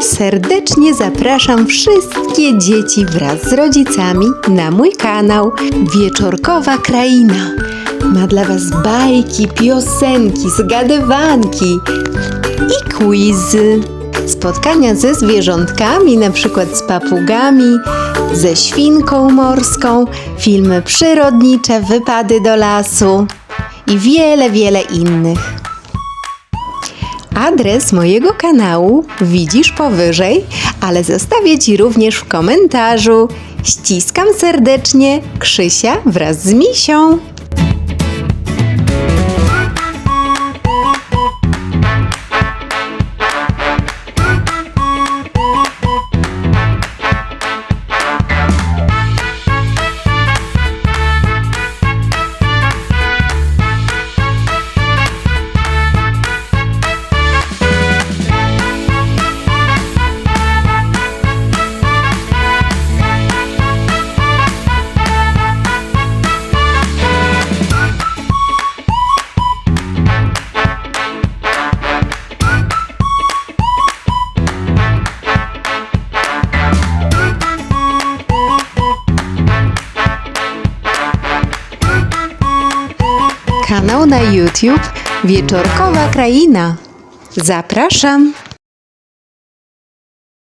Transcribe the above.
Serdecznie zapraszam wszystkie dzieci wraz z rodzicami na mój kanał Wieczorkowa Kraina. Ma dla Was bajki, piosenki, zgadywanki i quizy. Spotkania ze zwierzątkami, na przykład z papugami, ze świnką morską, filmy przyrodnicze, wypady do lasu i wiele, wiele innych. Adres mojego kanału widzisz powyżej, ale zostawię Ci również w komentarzu. Ściskam serdecznie Krzysia wraz z Misią. Kanał na YouTube Wieczorkowa Kraina. Zapraszam.